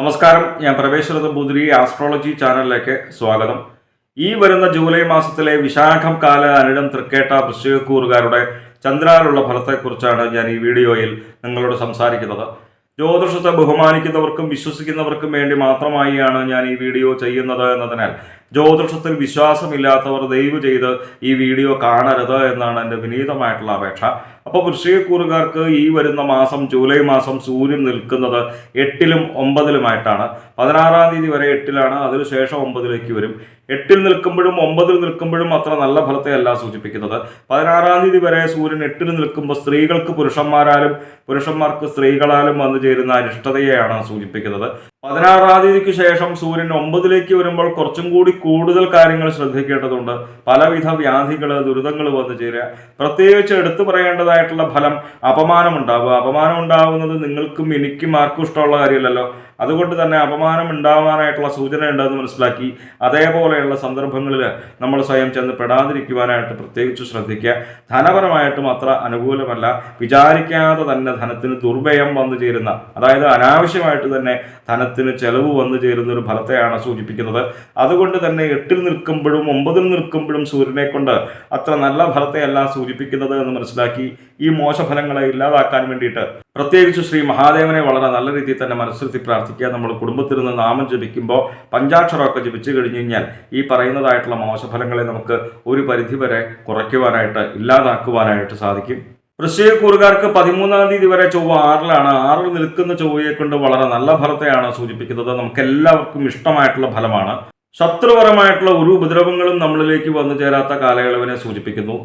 നമസ്കാരം. ഞാൻ പ്രവേശരത ബുദ്രി ആസ്ട്രോളജി ചാനലിലേക്ക് സ്വാഗതം. ഈ വരുന്ന ജൂലൈ മാസത്തിലെ വിശാഖം കാല അനിടം തൃക്കേട്ട വൃശ്ചികക്കൂറുകാരുടെ ചന്ദ്രാലുള്ള ഫലത്തെക്കുറിച്ചാണ് ഞാൻ ഈ വീഡിയോയിൽ നിങ്ങളോട് സംസാരിക്കുന്നത്. ജ്യോതിഷത്തെ ബഹുമാനിക്കുന്നവർക്കും വിശ്വസിക്കുന്നവർക്കും വേണ്ടി മാത്രമായാണ് ഞാൻ ഈ വീഡിയോ ചെയ്യുന്നത് എന്നതിനാൽ ജ്യോതിഷത്തിൽ വിശ്വാസമില്ലാത്തവർ ദയവ് ചെയ്ത് ഈ വീഡിയോ കാണരുത് എന്നാണ് എന്റെ വിനീതമായിട്ടുള്ള അപേക്ഷ. അപ്പോൾ വൃശ്ചികക്കൂറുകാർക്ക് ഈ വരുന്ന മാസം ജൂലൈ മാസം സൂര്യൻ നിൽക്കുന്നത് എട്ടിലും ഒമ്പതിലുമായിട്ടാണ്. പതിനാറാം തീയതി വരെ എട്ടിലാണ്. അതിനുശേഷം ഒമ്പതിലേക്ക് വരും. എട്ടിൽ നിൽക്കുമ്പോഴും ഒമ്പതിൽ നിൽക്കുമ്പോഴും അത്ര നല്ല ഫലത്തെ അല്ല സൂചിപ്പിക്കുന്നത്. പതിനാറാം തീയതി വരെ സൂര്യൻ എട്ടിൽ നിൽക്കുമ്പോൾ സ്ത്രീകൾക്ക് പുരുഷന്മാരാലും പുരുഷന്മാർക്ക് സ്ത്രീകളാലും വന്നു ചേരുന്ന അരിഷ്ടതയെയാണ് സൂചിപ്പിക്കുന്നത്. പതിനാറാം തീയതിക്ക് ശേഷം സൂര്യൻ ഒമ്പതിലേക്ക് വരുമ്പോൾ കുറച്ചും കൂടി കൂടുതൽ കാര്യങ്ങൾ ശ്രദ്ധിക്കേണ്ടതുണ്ട്. പലവിധ വ്യാധികൾ ദുരിതങ്ങൾ വന്നു ചേരുക. പ്രത്യേകിച്ച് എടുത്തു പറയേണ്ടതായിട്ടുള്ള ഫലം അപമാനം ഉണ്ടാവുക അപമാനം ഉണ്ടാവുന്നത് നിങ്ങൾക്കും എനിക്കും ആർക്കും ഇഷ്ടമുള്ള കാര്യമല്ലല്ലോ. അതുകൊണ്ട് തന്നെ അപമാനം ഉണ്ടാവാനായിട്ടുള്ള സൂചന ഉണ്ടെന്ന് മനസ്സിലാക്കി അതേപോലെയുള്ള സന്ദർഭങ്ങളിൽ നമ്മൾ സ്വയം ചെന്ന് പെടാതിരിക്കുവാനായിട്ട് പ്രത്യേകിച്ച് ശ്രദ്ധിക്കുക. ധനപരമായിട്ടും അത്ര അനുകൂലമല്ല വിചാരിക്കാതെ തന്നെ ധനത്തിന് ദുർവ്യയം വന്നു ചേരുന്ന അതായത് അനാവശ്യമായിട്ട് തന്നെ ധനത്തിന് ചെലവ് വന്നു ചേരുന്ന ഒരു ഫലത്തെയാണ് സൂചിപ്പിക്കുന്നത്. അതുകൊണ്ട് തന്നെ എട്ടിൽ നിൽക്കുമ്പോഴും ഒമ്പതിൽ നിൽക്കുമ്പോഴും സൂര്യനെ കൊണ്ട് അത്ര നല്ല ഫലത്തെയല്ല സൂചിപ്പിക്കുന്നത് എന്ന് മനസ്സിലാക്കി ഈ മോശഫലങ്ങളെ ഇല്ലാതാക്കാൻ വേണ്ടിയിട്ട് പ്രത്യേകിച്ച് ശ്രീ മഹാദേവനെ വളരെ നല്ല രീതിയിൽ തന്നെ മനസ്സിരുത്തി പ്രാർത്ഥിക്കുക. നമ്മൾ കുടുംബത്തിൽ നിന്ന് നാമം ജപിക്കുമ്പോൾ പഞ്ചാക്ഷരമൊക്കെ ജപിച്ചു കഴിഞ്ഞു കഴിഞ്ഞാൽ ഈ പറയുന്നതായിട്ടുള്ള മോശഫലങ്ങളെ നമുക്ക് ഒരു പരിധിവരെ കുറയ്ക്കുവാനായിട്ട് ഇല്ലാതാക്കുവാനായിട്ട് സാധിക്കും. വൃശ്ചികക്കൂറുകാർക്ക് പതിമൂന്നാം തീയതി വരെ ചൊവ്വ ആറിലാണ്. ആറിൽ നിൽക്കുന്ന ചൊവ്വയെ കൊണ്ട് വളരെ നല്ല ഫലത്തെയാണ് സൂചിപ്പിക്കുന്നത്. നമുക്ക് എല്ലാവർക്കും ഇഷ്ടമായിട്ടുള്ള ഫലമാണ്. ശത്രുപരമായിട്ടുള്ള ഒരു ഉപദ്രവങ്ങളും നമ്മളിലേക്ക് വന്നു ചേരാത്ത കാലയളവിനെ സൂചിപ്പിക്കുന്നു.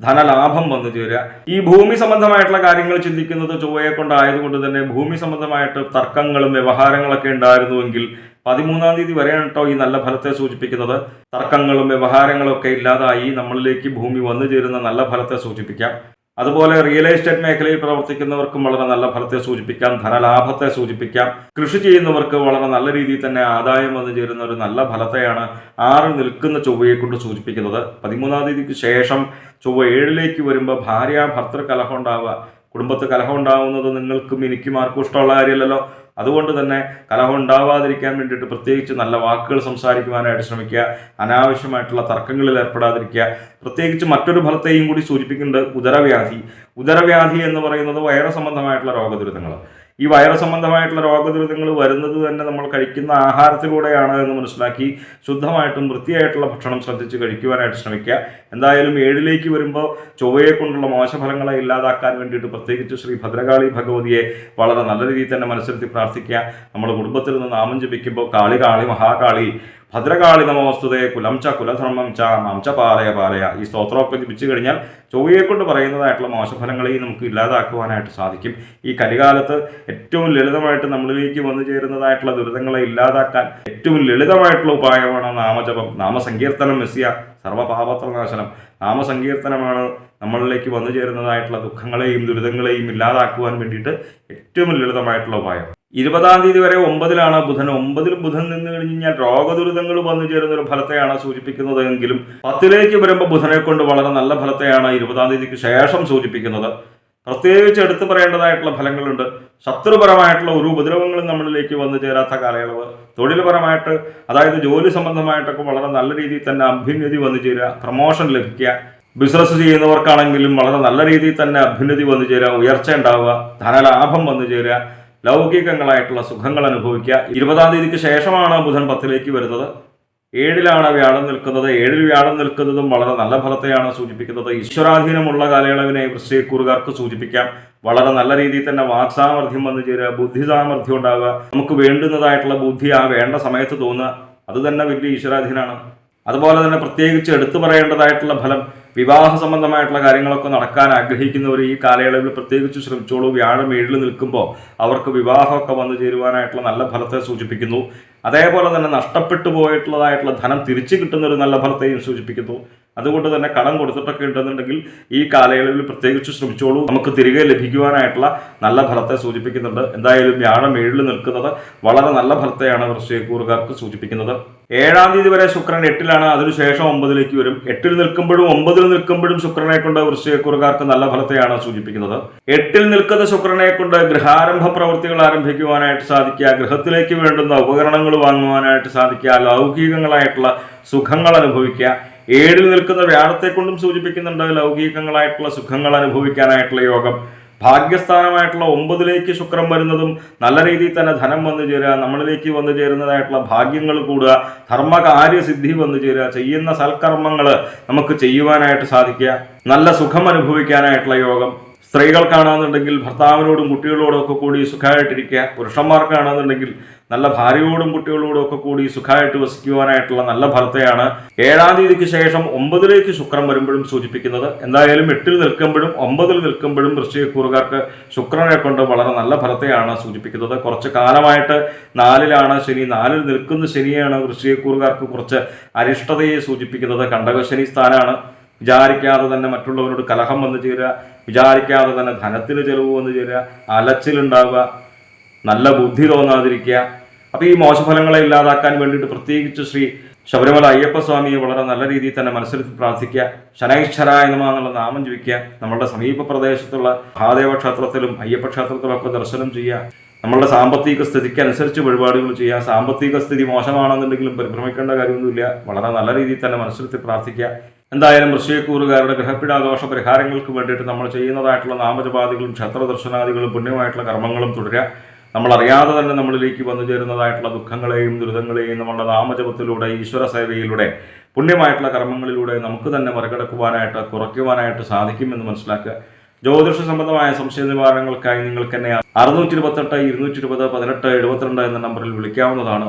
ധനലാഭം വന്നു ചേരുക. ഈ ഭൂമി സംബന്ധമായിട്ടുള്ള കാര്യങ്ങൾ ചിന്തിക്കുന്നത് ചൊവ്വയെ കൊണ്ടായതുകൊണ്ട് തന്നെ ഭൂമി സംബന്ധമായിട്ട് തർക്കങ്ങളും വ്യവഹാരങ്ങളൊക്കെ ഉണ്ടായിരുന്നുവെങ്കിൽ പതിമൂന്നാം തീയതി വരെയാണ് കേട്ടോ ഈ നല്ല ഫലത്തെ സൂചിപ്പിക്കുന്നത്. തർക്കങ്ങളും വ്യവഹാരങ്ങളും ഒക്കെ ഇല്ലാതായി നമ്മളിലേക്ക് ഭൂമി വന്നു ചേരുന്ന നല്ല ഫലത്തെ സൂചിപ്പിക്കാം. അതുപോലെ റിയൽ എസ്റ്റേറ്റ് മേഖലയിൽ പ്രവർത്തിക്കുന്നവർക്കും വളരെ നല്ല ഫലത്തെ സൂചിപ്പിക്കാം ധനലാഭത്തെ സൂചിപ്പിക്കാം. കൃഷി ചെയ്യുന്നവർക്ക് വളരെ നല്ല രീതിയിൽ തന്നെ ആദായം വന്നു ചേരുന്ന ഒരു നല്ല ഫലത്തെയാണ് ആറ് നിൽക്കുന്ന ചൊവ്വയെ കൊണ്ട് സൂചിപ്പിക്കുന്നത്. പതിമൂന്നാം തീയതിക്ക് ശേഷം ചൊവ്വ ഏഴിലേക്ക് വരുമ്പോൾ ഭാര്യ ഭർത്തൃ കലഹം ഉണ്ടാവുക. കുടുംബത്ത് കലഹം ഉണ്ടാവുന്നത് നിങ്ങൾക്കും എനിക്കും ആർക്കും ഇഷ്ടമുള്ള കാര്യമല്ലല്ലോ. അതുകൊണ്ട് തന്നെ കലഹം ഉണ്ടാവാതിരിക്കാൻ വേണ്ടിയിട്ട് പ്രത്യേകിച്ച് നല്ല വാക്കുകൾ സംസാരിക്കുവാനായിട്ട് ശ്രമിക്കുക അനാവശ്യമായിട്ടുള്ള തർക്കങ്ങളിൽ ഏർപ്പെടാതിരിക്കുക പ്രത്യേകിച്ച് മറ്റൊരു ഫലത്തെയും കൂടി സൂചിപ്പിക്കുന്നുണ്ട് ഉദരവ്യാധി. ഉദരവ്യാധി എന്ന് പറയുന്നത് വയറു സംബന്ധമായിട്ടുള്ള രോഗദുരിതങ്ങൾ ഈ വൈറസ് സംബന്ധമായിട്ടുള്ള രോഗദുരിതങ്ങൾ വരുന്നത് തന്നെ നമ്മൾ കഴിക്കുന്ന ആഹാരത്തിലൂടെയാണ് എന്ന് മനസ്സിലാക്കി ശുദ്ധമായിട്ടും വൃത്തിയായിട്ടുള്ള ഭക്ഷണം ശ്രദ്ധിച്ച് കഴിക്കുവാനായിട്ട് ശ്രമിക്കുക. എന്തായാലും ഏഴിലേക്ക് വരുമ്പോൾ ചൊവ്വയെ കൊണ്ടുള്ള മോശഫലങ്ങളെ ഇല്ലാതാക്കാൻ വേണ്ടിയിട്ട് പ്രത്യേകിച്ച് ശ്രീ ഭദ്രകാളി ഭഗവതിയെ വളരെ നല്ല രീതിയിൽ തന്നെ മനസ്സിലത്തി പ്രാർത്ഥിക്കുക. നമ്മൾ കുടുംബത്തിൽ നിന്ന് നാമം ജപിക്കുമ്പോൾ കാളി കാളി മഹാകാളി ഭദ്രകാളി നമോസ്തുതേ കുലം ച കുലധർമ്മം ച മാം ച പാലയ പാലയ. ഈ സ്തോത്രമൊക്കെ ജപിച്ചു കഴിഞ്ഞാൽ ചൊവ്വയെ കൊണ്ട് പറയുന്നതായിട്ടുള്ള മോശഫലങ്ങളെയും നമുക്ക് ഇല്ലാതാക്കുവാനായിട്ട് സാധിക്കും. ഈ കലികാലത്ത് ഏറ്റവും ലളിതമായിട്ട് നമ്മളിലേക്ക് വന്നു ചേരുന്നതായിട്ടുള്ള ദുരിതങ്ങളെ ഇല്ലാതാക്കാൻ ഏറ്റവും ലളിതമായിട്ടുള്ള ഉപായമാണ് നാമജപം. നാമസങ്കീർത്തനം മെസ്സിയ സർവപാപത്രനാശനം നാമസങ്കീർത്തനമാണ് നമ്മളിലേക്ക് വന്നു ചേരുന്നതായിട്ടുള്ള ദുഃഖങ്ങളെയും ദുരിതങ്ങളെയും ഇല്ലാതാക്കുവാൻ വേണ്ടിയിട്ട് ഏറ്റവും ലളിതമായിട്ടുള്ള ഉപായം. ഇരുപതാം തീയതി വരെ ഒമ്പതിലാണ് ബുധൻ. ഒമ്പതിൽ ബുധൻ നിന്ന് കഴിഞ്ഞ് കഴിഞ്ഞാൽ രോഗദുരിതങ്ങൾ വന്നു ചേരുന്ന ഒരു ഫലത്തെയാണ് സൂചിപ്പിക്കുന്നത് എങ്കിലും പത്തിലേക്ക് വരുമ്പോൾ ബുധനെ കൊണ്ട് വളരെ നല്ല ഫലത്തെയാണ് ഇരുപതാം തീയതിക്ക് ശേഷം സൂചിപ്പിക്കുന്നത്. പ്രത്യേകിച്ച് എടുത്തു പറയേണ്ടതായിട്ടുള്ള ഫലങ്ങളുണ്ട്. ശത്രുപരമായിട്ടുള്ള ഒരു ഉപദ്രവങ്ങളും നമ്മളിലേക്ക് വന്നു ചേരാത്ത കാലയളവ്. തൊഴിൽപരമായിട്ട് അതായത് ജോലി സംബന്ധമായിട്ടൊക്കെ വളരെ നല്ല രീതിയിൽ തന്നെ അഭ്യുന്നതി വന്നു ചേരുക പ്രൊമോഷൻ ലഭിക്കുക. ബിസിനസ് ചെയ്യുന്നവർക്കാണെങ്കിലും വളരെ നല്ല രീതിയിൽ തന്നെ അഭ്യുന്നതി വന്നു ചേരുക ഉയർച്ച ഉണ്ടാവുക ധനലാഭം വന്നു ചേരുക. ലൗകികങ്ങളായിട്ടുള്ള സുഖങ്ങൾ അനുഭവിക്കുക. ഇരുപതാം തീയതിക്ക് ശേഷമാണ് ബുധൻ പത്തിലേക്ക് വരുന്നത്. ഏഴിലാണ് വ്യാഴം നിൽക്കുന്നത്. ഏഴിൽ വ്യാഴം നിൽക്കുന്നതും വളരെ നല്ല ഫലത്തെയാണ് സൂചിപ്പിക്കുന്നത്. ഈശ്വരാധീനമുള്ള കാലയളവിനെ വൃശ്ചികക്കൂറുകാർക്ക് സൂചിപ്പിക്കാം. വളരെ നല്ല രീതിയിൽ തന്നെ വാക്സാമർഥ്യം വന്നു ചേരുക ബുദ്ധി സാമർഥ്യം ഉണ്ടാവുക. നമുക്ക് വേണ്ടുന്നതായിട്ടുള്ള ബുദ്ധി ആ വേണ്ട സമയത്ത് തോന്നുക. അത് തന്നെ വലിയ ഈശ്വരാധീനാണ് അതുപോലെ തന്നെ പ്രത്യേകിച്ച് എടുത്തു പറയേണ്ടതായിട്ടുള്ള ഫലം വിവാഹ സംബന്ധമായിട്ടുള്ള കാര്യങ്ങളൊക്കെ നടക്കാൻ ആഗ്രഹിക്കുന്നവർ ഈ കാലയളവിൽ പ്രത്യേകിച്ച് ശ്രമിച്ചോളൂ. വ്യാഴം ഏഴിൽ നിൽക്കുമ്പോൾ അവർക്ക് വിവാഹമൊക്കെ വന്നു ചേരുവാനായിട്ടുള്ള നല്ല ഫലത്തെ സൂചിപ്പിക്കുന്നു. അതേപോലെ തന്നെ നഷ്ടപ്പെട്ടു പോയിട്ടുള്ളതായിട്ടുള്ള ധനം തിരിച്ചു കിട്ടുന്ന ഒരു നല്ല ഫലത്തെയും സൂചിപ്പിക്കുന്നു. അതുകൊണ്ട് തന്നെ കടം കൊടുത്തിട്ടൊക്കെ ഉണ്ടെന്നുണ്ടെങ്കിൽ ഈ കാലയളവിൽ പ്രത്യേകിച്ച് ശ്രമിച്ചോളൂ. നമുക്ക് തിരികെ ലഭിക്കുവാനായിട്ടുള്ള നല്ല ഫലത്തെ സൂചിപ്പിക്കുന്നുണ്ട്. എന്തായാലും വ്യാഴം ഏഴിൽ നിൽക്കുന്നത് വളരെ നല്ല ഫലത്തെയാണ് വൃശ്ചയക്കൂറുകാർക്ക് സൂചിപ്പിക്കുന്നത്. ഏഴാം തീയതി വരെ ശുക്രൻ എട്ടിലാണ്. അതിനുശേഷം ഒമ്പതിലേക്ക് വരും. എട്ടിൽ നിൽക്കുമ്പോഴും ഒമ്പതിൽ നിൽക്കുമ്പോഴും ശുക്രനെ കൊണ്ട് വൃശ്ചികക്കൂറുകാർക്ക് നല്ല ഫലത്തെയാണ് സൂചിപ്പിക്കുന്നത്. എട്ടിൽ നിൽക്കുന്ന ശുക്രനെ കൊണ്ട് ഗൃഹാരംഭ പ്രവൃത്തികൾ ആരംഭിക്കുവാനായിട്ട് സാധിക്കുക. ഗൃഹത്തിലേക്ക് വേണ്ടുന്ന ഉപകരണങ്ങൾ വാങ്ങുവാനായിട്ട് സാധിക്കുക. ലൗകികങ്ങളായിട്ടുള്ള സുഖങ്ങൾ അനുഭവിക്കുക. ഏഴിൽ നിൽക്കുന്ന വ്യാഴത്തെ കൊണ്ടും സൂചിപ്പിക്കുന്നുണ്ട് ലൗകികങ്ങളായിട്ടുള്ള സുഖങ്ങൾ അനുഭവിക്കാനായിട്ടുള്ള യോഗം. ഭാഗ്യസ്ഥാനമായിട്ടുള്ള ഒമ്പതിലേക്ക് ശുക്രൻ വരുന്നതും നല്ല രീതിയിൽ തന്നെ ധനം വന്നു ചേരുക നമ്മളിലേക്ക് വന്നു ചേരുന്നതായിട്ടുള്ള ഭാഗ്യങ്ങൾ കൂടുക ധർമ്മകാര്യസിദ്ധി വന്നു ചേരുക ചെയ്യുന്ന സൽക്കർമ്മങ്ങൾ നമുക്ക് ചെയ്യുവാനായിട്ട് സാധിക്കുക. നല്ല സുഖം അനുഭവിക്കാനായിട്ടുള്ള യോഗം. സ്ത്രീകൾക്കാണെന്നുണ്ടെങ്കിൽ ഭർത്താവിനോടും കുട്ടികളോടും ഒക്കെ കൂടി സുഖമായിട്ടിരിക്കുക. പുരുഷന്മാർക്കാണെന്നുണ്ടെങ്കിൽ നല്ല ഭാര്യയോടും കുട്ടികളോടും ഒക്കെ കൂടി സുഖമായിട്ട് വസിക്കുവാനായിട്ടുള്ള നല്ല ഫലത്തെയാണ് ഏഴാം തീയതിക്ക് ശേഷം ഒമ്പതിലേക്ക് ശുക്രൻ വരുമ്പോഴും സൂചിപ്പിക്കുന്നത്. എന്തായാലും എട്ടിൽ നിൽക്കുമ്പോഴും ഒമ്പതിൽ നിൽക്കുമ്പോഴും വൃശ്ചികക്കൂറുകാർക്ക് ശുക്രനെ കൊണ്ട് വളരെ നല്ല ഫലത്തെയാണ് സൂചിപ്പിക്കുന്നത്. കുറച്ച് കാലമായിട്ട് നാലിലാണ് ശനി. നാലിൽ നിൽക്കുന്ന ശനിയാണ് വൃശ്ചികക്കൂറുകാർക്ക് കുറച്ച് അരിഷ്ടതയെ സൂചിപ്പിക്കുന്നത്. കണ്ടകശനി സ്ഥാനമാണ് വിചാരിക്കാതെ തന്നെ മറ്റുള്ളവരോട് കലഹം വന്നു ചേരുക. വിചാരിക്കാതെ തന്നെ ധനത്തിന് ചെലവ് വന്നു ചേരുക അലച്ചിലുണ്ടാവുക നല്ല ബുദ്ധി തോന്നാതിരിക്കുക. അപ്പോൾ ഈ മോശഫലങ്ങളെ ഇല്ലാതാക്കാൻ വേണ്ടിയിട്ട് പ്രത്യേകിച്ച് ശ്രീ ശബരിമല അയ്യപ്പസ്വാമിയെ വളരെ നല്ല രീതിയിൽ തന്നെ മനസ്സിൽ പ്രാർത്ഥിക്കുക. ശനൈശ്വരായ നമ എന്നുള്ള നാമം ജപിക്കുക. നമ്മളുടെ സമീപ പ്രദേശത്തുള്ള മഹാദേവ ക്ഷേത്രത്തിലും അയ്യപ്പ ക്ഷേത്രത്തിലും ഒക്കെ ദർശനം ചെയ്യുക. നമ്മളുടെ സാമ്പത്തിക സ്ഥിതിക്ക് അനുസരിച്ച് വഴിപാടുകൾ ചെയ്യുക. സാമ്പത്തിക സ്ഥിതി മോശമാണെന്നുണ്ടെങ്കിലും പരിഭ്രമിക്കേണ്ട കാര്യമൊന്നുമില്ല. വളരെ നല്ല രീതിയിൽ തന്നെ മനസ്സിലെത്തി പ്രാർത്ഥിക്കുക. എന്തായാലും ഋഷിയക്കൂറുകാരുടെ ഗ്രഹപീഠാദോഷ പരിഹാരങ്ങൾക്ക് വേണ്ടിയിട്ട് നമ്മൾ ചെയ്യുന്നതായിട്ടുള്ള നാമജപാദികളും ക്ഷേത്ര ദർശനാദികളും പുണ്യമായിട്ടുള്ള കർമ്മങ്ങളും തുടരുക നമ്മൾ അറിയാതെ തന്നെ നമ്മളിലേക്ക് വന്നു ചേരുന്നതായിട്ടുള്ള ദുഃഖങ്ങളെയും ദുരിതങ്ങളെയും നമ്മളുടെ നാമജപത്തിലൂടെ ഈശ്വര സേവയിലൂടെ പുണ്യമായിട്ടുള്ള കർമ്മങ്ങളിലൂടെ നമുക്ക് തന്നെ മറികടക്കുവാനായിട്ട് കുറയ്ക്കുവാനായിട്ട് സാധിക്കുമെന്ന് മനസ്സിലാക്കുക. ജ്യോതിഷ സംബന്ധമായ സംശയ നിവാരണങ്ങൾക്കായി നിങ്ങൾക്ക് തന്നെ അറുന്നൂറ്റി ഇരുപത്തെട്ട് ഇരുന്നൂറ്റി ഇരുപത് പതിനെട്ട് എഴുപത്തിരണ്ട് എന്ന നമ്പറിൽ വിളിക്കാവുന്നതാണ്.